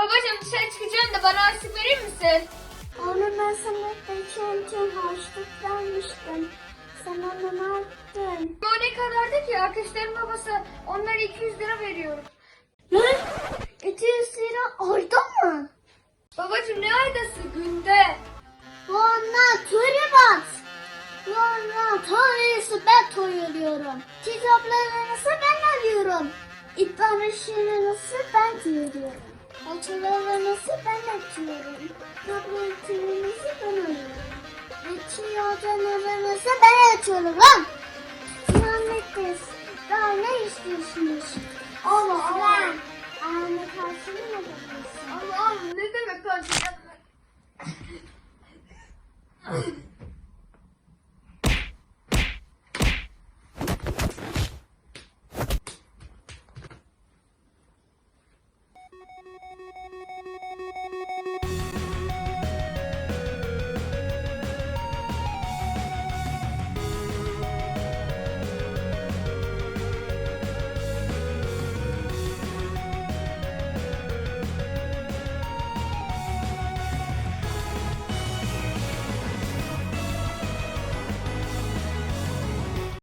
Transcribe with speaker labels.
Speaker 1: Babacığım dışarı çıkacağım da bana harçlık verir misin?
Speaker 2: Onu ben sana geçen için harçlık vermiştim. Sen onu ne yaptın?
Speaker 1: O ne kadardı ki? Arkadaşlarım babası onlara 200 lira veriyor.
Speaker 2: Ne? 200 lira ayda mı?
Speaker 1: Babacığım ne aydası günde?
Speaker 2: Valla Turibat. Valla tanesi ben toyuluyorum. Kitaplarınızı ben alıyorum. İtbarışlarınızı ben diyorum. Parçalarınızı ben açıyorum. Tabloyu tümünüzü ben alıyorum. Açıyorcanlarınızı ben açıyorum. Ahmet'teyiz. Daha ne istiyorsunuz? Allah Allah. Ahmet karşılığı mı Allah Allah ne demek karşılığı?